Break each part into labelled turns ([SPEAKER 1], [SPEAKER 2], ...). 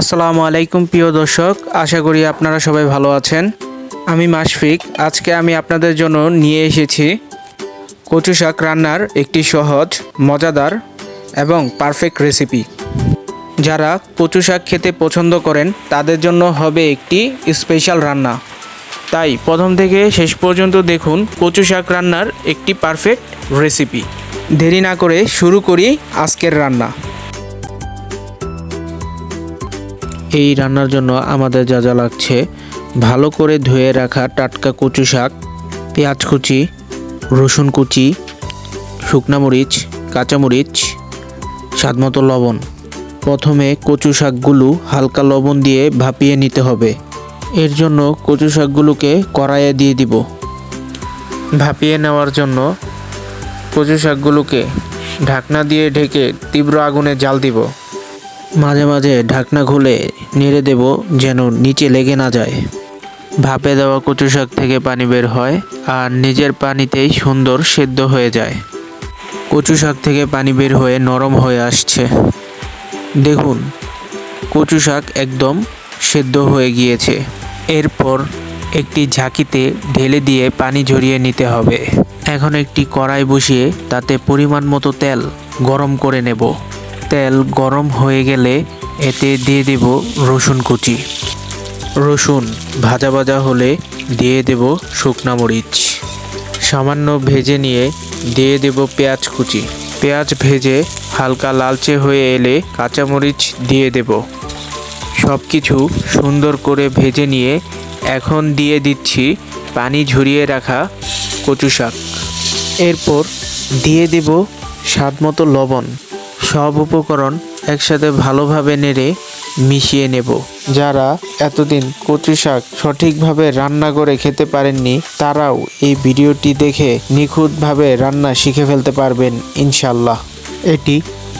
[SPEAKER 1] আসসালামু আলাইকুম প্রিয় দর্শক, আশা করি আপনারা সবাই ভালো আছেন। আমি মাশফিক, আজকে আমি আপনাদের জন্য নিয়ে এসেছি কচু শাক রান্নার একটি সহজ, মজাদার এবং পারফেক্ট রেসিপি যারা কচু শাক খেতে পছন্দ করেন, তাদের জন্য হবে একটি স্পেশাল রান্না। তাই প্রথম থেকে শেষ পর্যন্ত দেখুন কচু শাক রান্নার একটি পারফেক্ট রেসিপি দেরি না করে শুরু করি আজকের রান্না। এই রান্নার জন্য আমাদের যা যা লাগছে, ভালো করে ধুয়ে রাখা টাটকা কচু শাক, পেঁয়াজ কুচি, রসুন কুচি, শুকনা মরিচ কাঁচামরিচ স্বাদমতো লবণ। প্রথমে কচু শাকগুলো হালকা লবণ দিয়ে ভাপিয়ে নিতে হবে। এর জন্য কচু শাকগুলোকে কড়াইয়ে দিয়ে দিব। ভাপিয়ে নেওয়ার জন্য কচু শাকগুলোকে ঢাকনা দিয়ে ঢেকে তীব্র আগুনে জাল দিব। মাঝে মাঝে ঢাকনা খুলে নেড়ে দেব যেন নিচে লেগে না যায়। ভাপে দেওয়া কচু শাক থেকে পানি বের হয় আর নিজের পানিতেই সুন্দর সেদ্ধ হয়ে যায়। কচু শাক থেকে পানি বের হয়ে নরম হয়ে আসছে। দেখুন, কচু শাক একদম সেদ্ধ হয়ে গিয়েছে। এরপর একটি ঝাঁকিতে ঢেলে দিয়ে পানি ঝরিয়ে নিতে হবে। এখন একটি কড়াই বসিয়ে তাতে পরিমাণ মতো তেল গরম করে নেব। তেল গরম হয়ে গেলে এতে দিয়ে দেব রসুন কুচি। রসুন ভাজা ভাজা হলে দিয়ে দেব শুকনা মরিচ। সামান্য ভেজে নিয়ে দিয়ে দেব পেঁয়াজ কুচি। পেঁয়াজ ভেজে হালকা লালচে হয়ে এলে কাঁচামরিচ দিয়ে দেব। সব কিছু সুন্দর করে ভেজে নিয়ে এখন দিয়ে দিচ্ছি পানি ঝরিয়ে রাখা কচু শাক। এরপর দিয়ে দেব স্বাদ মতো লবণ। সব উপকরণ একসাথে ভালোভাবে নেড়ে মিশিয়ে নেব। যারা এতদিন কচু শাক সঠিকভাবে রান্না করে খেতে পারেননি, তারাও এই ভিডিওটি দেখে নিখুঁতভাবে রান্না শিখে ফেলতে পারবেন ইনশাল্লাহ এটি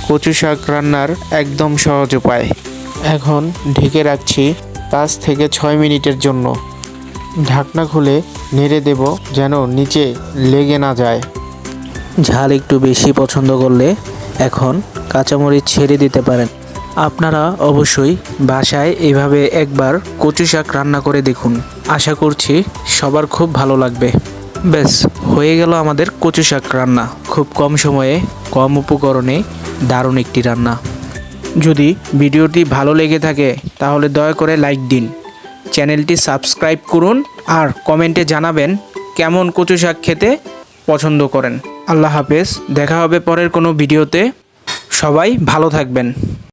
[SPEAKER 1] কচু শাক রান্নার একদম সহজ উপায়। এখন ঢেকে রাখছি পাঁচ থেকে ছয় মিনিটের জন্য। ঢাকনা খুলে নেড়ে দেব যেন নিচে লেগে না যায়। ঝাল একটু বেশি পছন্দ করলে এখন কাঁচামরিচ ছেড়ে দিতে পারেন। আপনারা অবশ্যই বাসায় এভাবে একবার কচু শাক রান্না করে দেখুন। আশা করছি সবার খুব ভালো লাগবে। ব্যাস, হয়ে গেল আমাদের কচু শাক রান্না। খুব কম সময়ে, কম উপকরণে দারুণ একটি রান্না। যদি ভিডিওটি ভালো লেগে থাকে, তাহলে দয়া করে লাইক দিন। চ্যানেলটি সাবস্ক্রাইব করুন আর কমেন্টে জানাবেন কেমন কচু শাক খেতে পছন্দ করেন। আল্লাহ হাফেজ দেখা হবে পরের কোনো ভিডিওতে। সবাই ভালো থাকবেন।